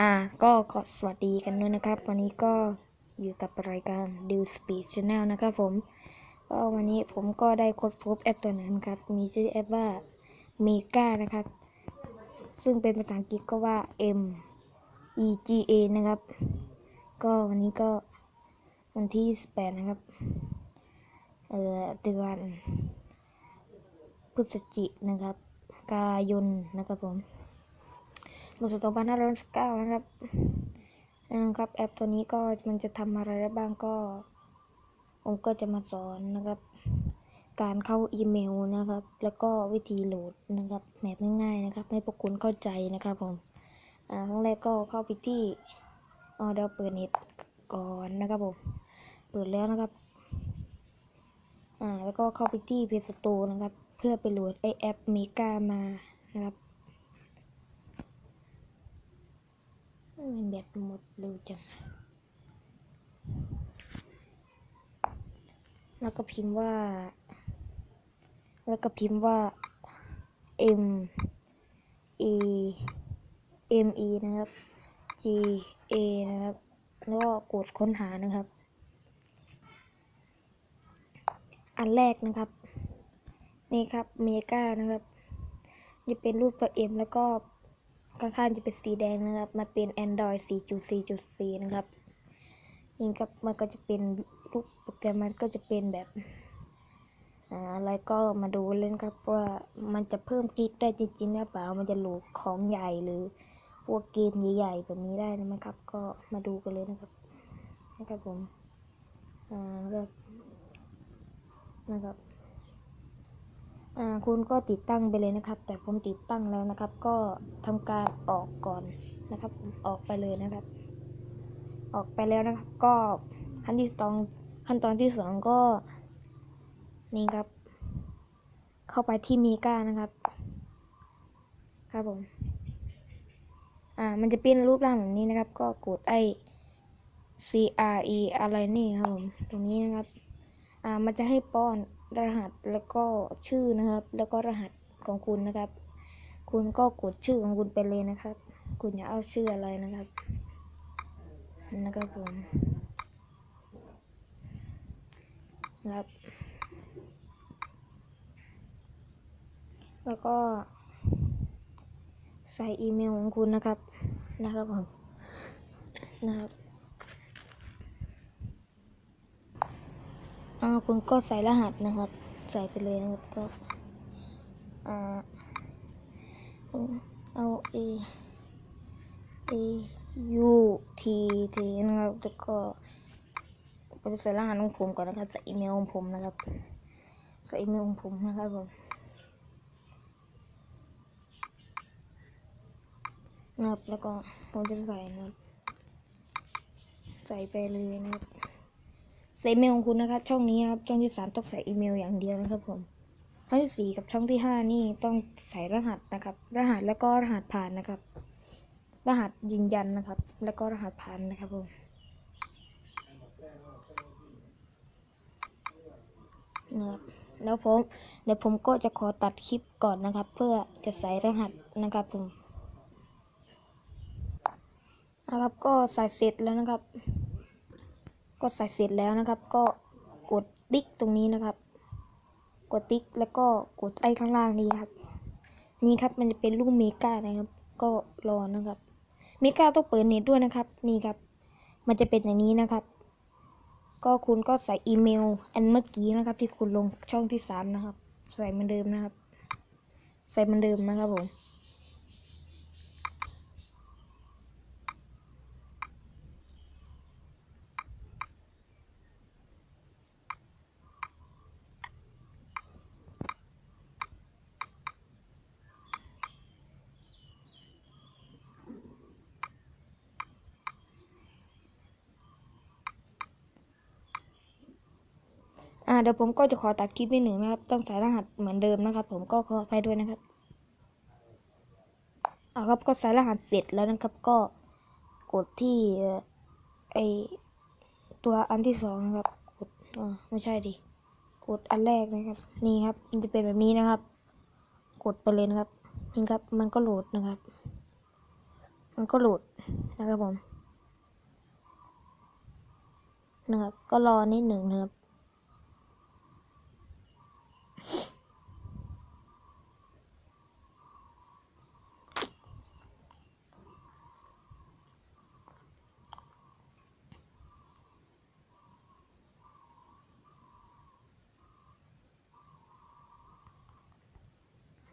อ่าก็ขอสวัสดีกันด้วยนะครับ วันนี้ก็อยู่กับรายการ d u Speed Channel นะครับผมก็วันนี้ผมก็ได้ค้นพบแอปตัวหนึงครับ มีชื่อแอปว่า Mega นะครับ ซึ่งเป็นภาษาอังกฤษก็ว่า M E G A นะครับ ก็วันนี้ก็วันที่18นะครับ เอ่อเดือนพฤศจิกนะครับ กายนนะครับผม พศ2519นะครับนะครับแอปตัวนี้ก็มันจะทำอะไรได้บ้างก็ ผมก็จะมาสอนนะครับ การเข้าอีเมลนะครับ แล้วก็วิธีโหลดนะครับแบบง่ายๆนะครับ ให้พวกคุณเข้าใจนะครับผมอ่าครั้งแรกก็เข้าไปที่อ๋อเดี๋ยวเปิดเน็ตก่อนนะครับผมเปิดแล้วนะครับอ่าแล้วก็เข้าไปที่ Play Store นะครับ เพื่อไปโหลดไอแอปเมกามานะครับ มันแบตหมดเร็วจัง แล้วก็พิมพ์ว่า แล้วก็พิมพ์ว่า M E M E นะครับ G A นะครับ แล้วก็กดค้นหานะครับ อันแรกนะครับ นี่ครับเมกานะครับ จะเป็นรูปตัว M แล้วก็ ข้างๆจะเป็นสีแดงนะครับ มันเป็น Android 4.4.4 นะครับนี่ครับมันก็จะเป็นรูปโปรแกรมมันก็จะเป็นแบบออะไรก็มาดูเล่นครับว่ามันจะเพิ่มกิ๊กได้จริงๆหรือเปล่า มันจะโหลดของใหญ่หรือพวกเกมใหญ่ๆแบบนี้ได้นะครับ ก็มาดูกันเลยนะครับนะครับผมอ่านะครับนะครับ คุณก็ติดตั้งไปเลยนะครับ แต่ผมติดตั้งแล้วนะครับ ก็ทำการออกก่อนนะครับ ออกไปเลยนะครับ ออกไปแล้วนะครับ ก็ขั้นที่สองขั้นตอนที่สองก็ นี่ครับ เข้าไปที่มีก้านะครับ ครับผม อ่า มันจะเป็นรูปร่างแบบนี้นะครับ ก็กดไอ C R E อะไรนี่ครับผม ตรงนี้นะครับ อ่า มันจะให้ป้อน รหัสแล้วก็ชื่อนะครับ แล้วก็รหัสของคุณนะครับ คุณก็กดชื่อของคุณไปเลยนะครับ คุณอยากเอาชื่ออะไรนะครับนะครับผมครับแล้วก็ใส่อีเมลของคุณนะครับ นะครับผม นะครับ อ่าคุณก็ใส่รหัสนะครับ ใส่ไปเลยนะครับก็อ่าเอา A A U T T นะครับแล้วก็ผมจะใส่รหัสของผมก่อนนะครับ ใส่อีเมลของผมนะครับ ใส่อีเมลของผมนะครับผมนะครับแล้วก็ผมจะใส่นะครับ ใส่ไปเลยนะครับ ใส่อีเมลของคุณนะครับ ช่องนี้นะครับ ช่องที่สามต้องใส่อีเมลอย่างเดียวนะครับผมช่องที่สี่กับช่องที่ห้านี่ต้องใส่รหัสนะครับ รหัสแล้วก็รหัสผ่านนะครับ รหัสยืนยันนะครับ แล้วก็รหัสผ่านนะครับผมนะครับแล้วผมเดี๋ยวผมก็จะขอตัดคลิปก่อนนะครับ เพื่อจะใส่รหัสนะครับผมนะครับก็ใส่เสร็จแล้วนะครับ ก็ใส่เสร็จแล้วนะครับ ก็กดติ๊กตรงนี้นะครับ กดติ๊กแล้วก็กดไอ้ข้างล่างนี้ครับ นี่ครับมันจะเป็นรูปเมกานะครับ ก็รอนะครับ เมกาต้องเปิดเน็ตด้วยนะครับ นี่ครับ มันจะเป็นอย่างนี้นะครับ ก็คุณก็ใส่อีเมลอันเมื่อกี้นะครับ ที่คุณลงช่องที่สามนะครับ ใส่เหมือนเดิมนะครับ ใส่เหมือนเดิมนะครับผม อ่าเดี๋ยวผมก็จะขอตัดคลิปนิดหนึ่งนะครับ ต้องใส่รหัสเหมือนเดิมนะครับ ผมก็ขออภัยด้วยนะครับอ่าครับก็ใส่รหัสเสร็จแล้วนะครับ ก็กดที่ไอตัวอันที่สองนะครับ กดอ่าไม่ใช่ดิ กดอันแรกนะครับ นี่ครับ มันจะเป็นแบบนี้นะครับ กดไปเลยนะครับนี่ครับ มันก็โหลดนะครับ มันก็โหลดนะครับผมนะครับ ก็รอนิดหนึ่งนะครับ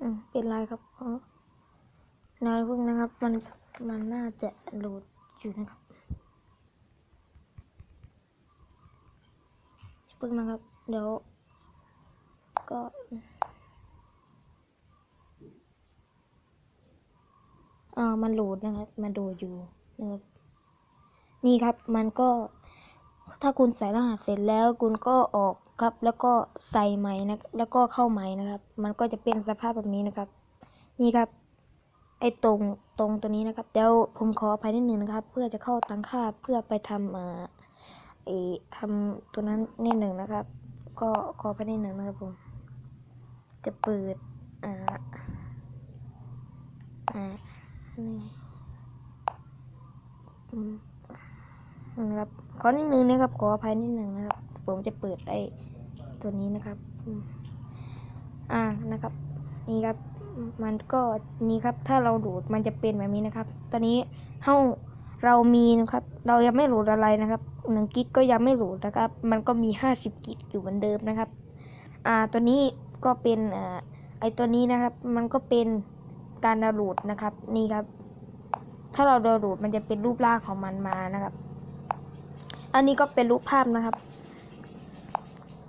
อืมเป็นไรครับอ๋อนายพิ่งนะครับ มันมันน่าจะโหลดอยู่นะครับพิ่งนะครับ เดี๋ยว ก็อ่ามันโหลดนะครับ มันโหลดอยู่นะครับนี่ครับมันก็ถ้าคุณใส่รหัสเสร็จแล้วคุณก็ออก ครับแล้วก็ใส่ใหมนะแล้วก็เข้าใหมนะครับ มันก็จะเป็นสภาพแบบนี้นะครับ นี่ครับ ไอ้ตรงตรงตัวนี้นะครับเดี๋ยวผมขออภัยนิดนึงนะครับ เพื่อจะเข้าตังค่าเพื่อไปทำเอ่อไอ้ทำตัวนั้นนิดหนึ่งนะครับ ก็ขออภัยนิดหนึ่งนะครับผมจะเปิดอ่าอ่านี่นะครับขอนิดนึงนะครับขออภัยนิดหนึ่งนะครับ ผมจะเปิดไอ้ตัวนี้นะครับ อ่านะครับ นี่ครับ มันก็นี่ครับ ถ้าเราดูดมันจะเป็นแบบนี้นะครับ ตอนนี้เฮาเรามีนะครับ เรายังไม่โหลดอะไรนะครับหนึ่งกิกก็ยังไม่โหลดนะครับ มันก็มีห้าสิบกิกอยู่เหมือนเดิมนะครับ อ่า ตัวนี้ก็เป็นอ่าไอตัวนี้นะครับ มันก็เป็นการดาวน์โหลดนะครับ นี่ครับ ถ้าเราดาวน์โหลดมันจะเป็นรูปร่างของมันมานะครับ อันนี้ก็เป็นรูปภาพนะครับ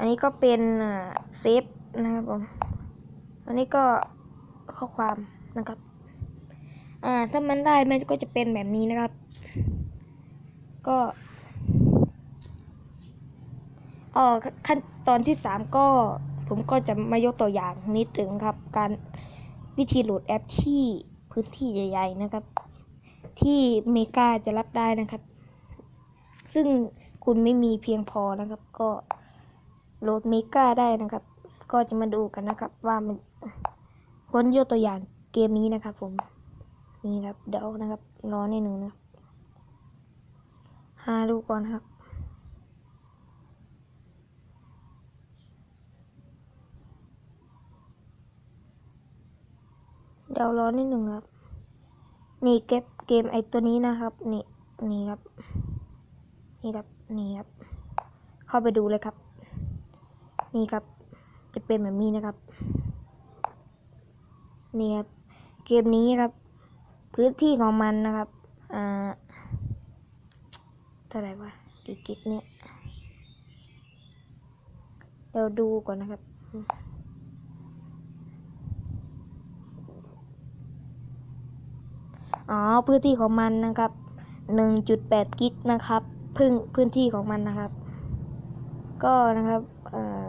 อันนี้ก็เป็นเซฟนะครับผม อันนี้ก็ข้อความนะครับ อ่า ถ้ามันได้มันก็จะเป็นแบบนี้นะครับ ก็อ๋อขั้นตอนที่สามก็ผมก็จะมายกตัวอย่างนิดถึงครับ การวิธีโหลดแอปที่พื้นที่ใหญ่ ๆ นะครับ ที่เมกาจะรับได้นะครับ ซึ่งคุณไม่มีเพียงพอนะครับก็ โหลดเมกาได้นะครับ ก็จะมาดูกันนะครับ ว่ามันผลยกตัวอย่างเกมนี้นะครับ ผม นี่ครับ เดี๋ยวนะครับรอนิดหนึ่งนะครับหาดูก่อนครับเดี๋ยวรอนิดหนึ่งครับ นี่เก็บเกมไอตัวนี้นะครับ นี่ นี่ครับ นี่ครับ นี่ครับ เข้าไปดูเลยครับ นี่ครับ จะเป็นแบบนี้นะครับ นี่ครับ เกมนี้ครับ พื้นที่ของมันนะครับ อ่าเท่าไหร่วะกี่กิกเนี่ยเดี๋ยวดูก่อนนะครับอ๋อพื้นที่ของมันนะครับ 1.8 กิกนะครับ พึ่งพื้นที่ของมันนะครับ ก็นะครับอ่อ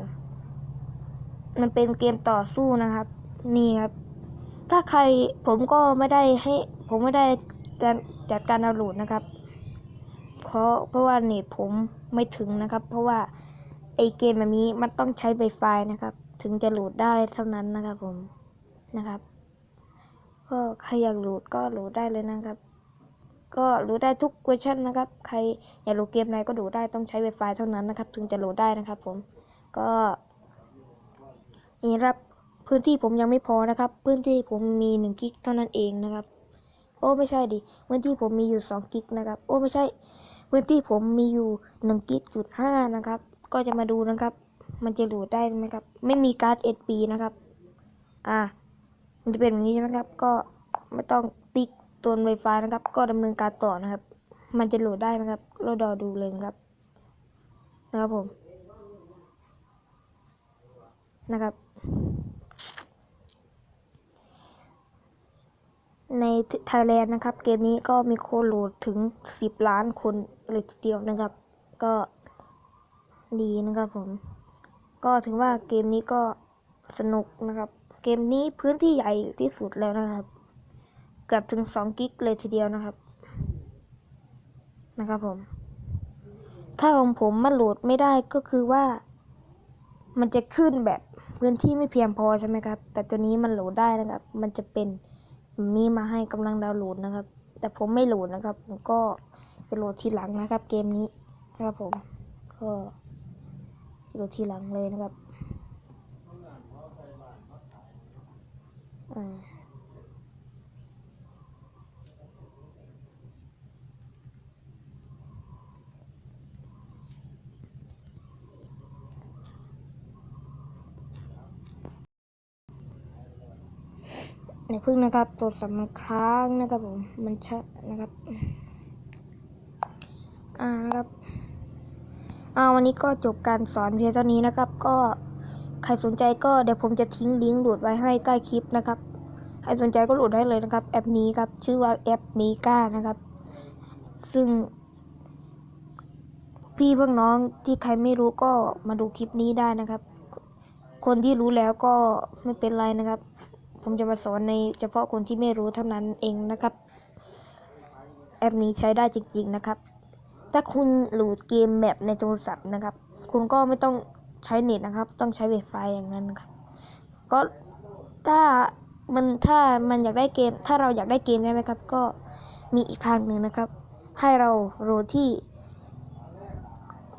มันเป็นเกมต่อสู้นะครับ นี่ครับ ถ้าใครผมก็ไม่ได้ให้ผมไม่ได้จัดจัดการดาวน์โหลดนะครับเพราะเพราะว่าเน็ตผมไม่ถึงนะครับ เพราะว่าไอเกมแบบนี้มันต้องใช้ Wi-Fi นะครับ ถึงจะโหลดได้เท่านั้นนะครับผมนะครับก็ใครอยากโหลดก็โหลดได้เลยนะครับ ก็โหลดได้ทุกเวอร์ชันนะครับ ใครอยากโหลดเกมไหนก็โหลดได้ต้องใช้ Wi-Fi เท่านั้นนะครับ ถึงจะโหลดได้นะครับผม ก็นี่ครับพื้นที่ผมยังไม่พอนะครับ พื้นที่ผมมีหนึ่งกิกเท่านั้นเองนะครับ โอ้ไม่ใช่ดิ พื้นที่ผมมีอยู่สองกิกนะครับ โอ้ไม่ใช่ พื้นที่ผมมีอยู่หนึ่งกิกจุดห้านะครับ ก็จะมาดูนะครับ มันจะโหลดได้ไหมครับ ไม่มีการ์ด SP นะครับ อ่า มันจะเป็นแบบนี้ใช่ไหมครับ ก็ไม่ต้อง ติ๊กตัวไฟฟ้านะครับ ก็ดำเนินการต่อนะครับ มันจะโหลดได้นะครับ เราดอดูเลยนะครับ นะครับผม นะครับ ในไทยแลนด์นะครับ เกมนี้ก็มีคนโหลดถึง 10 ล้านคนเลยทีเดียวนะครับ ก็ดีนะครับผม ก็ถือว่าเกมนี้ก็สนุกนะครับ เกมนี้พื้นที่ใหญ่ที่สุดแล้วนะครับ เกือบถึง2กิกเลยทีเดียวนะครับ นะครับผม ถ้าของผมมันโหลดไม่ได้ก็คือว่า มันจะขึ้นแบบพื้นที่ไม่เพียงพอใช่ไหมครับ แต่ตัวนี้มันโหลดได้นะครับ มันจะเป็นมีมาให้กำลังดาวน์โหลดนะครับ แต่ผมไม่โหลดนะครับ ผมก็จะโหลดทีหลังนะครับ เกมนี้นะครับผม ก็จะโหลดทีหลังเลยนะครับ อ่า ในพึ่งนะครับตัวสำมันค้งนะครับผมมันชะนะครับ อ่านะครับอ่าวันนี้ก็จบการสอนเพียงเท่านี้นะครับ ก็ใครสนใจก็เดี๋ยวผมจะทิ้งลิงก์โหลดไว้ให้ใต้คลิปนะครับใครสนใจก็โหลดได้เลยนะครับ แอปนี้ครับชื่อว่าแอปเมกานะครับ ซึ่ง พี่เพื่อนน้องที่ใครไม่รู้ก็มาดูคลิปนี้ได้นะครับ คนที่รู้แล้วก็ไม่เป็นไรนะครับ ผมจะมาสอนในเฉพาะคนที่ไม่รู้เท่านั้นเองนะครับ แอปนี้ใช้ได้จริง ๆนะครับ ถ้าคุณโหลดเกมแบบในโทรศัพท์นะครับ คุณก็ไม่ต้องใช้เน็ตนะครับ ต้องใช้ Wi-Fi อย่างนั้นครับ ก็ถ้ามันถ้ามันอยากได้เกม ถ้าเราอยากได้เกมได้ไหมครับ ก็มีอีกทางหนึ่งนะครับ ให้เราโหลดที่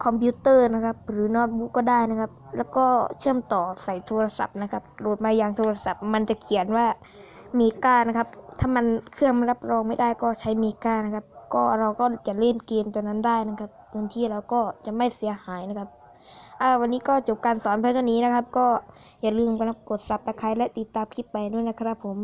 คอมพิวเตอร์นะครับ หรือโน้ตบุ๊กก็ได้นะครับ แล้วก็เชื่อมต่อใส่โทรศัพท์นะครับโหลดมายังโทรศัพท์ มันจะเขียนว่ามีกานะครับ ถ้ามันเครื่องมันรับรองไม่ได้ก็ใช้มีกานะครับ ก็เราก็จะเล่นเกมตัวนั้นได้นะครับพื้นที่เราก็จะไม่เสียหายนะครับอ่าวันนี้ก็จบการสอนเพียงเท่านี้นะครับ ก็อย่าลืมกดซับสไครต์และติดตามคลิปไปด้วยนะครับผม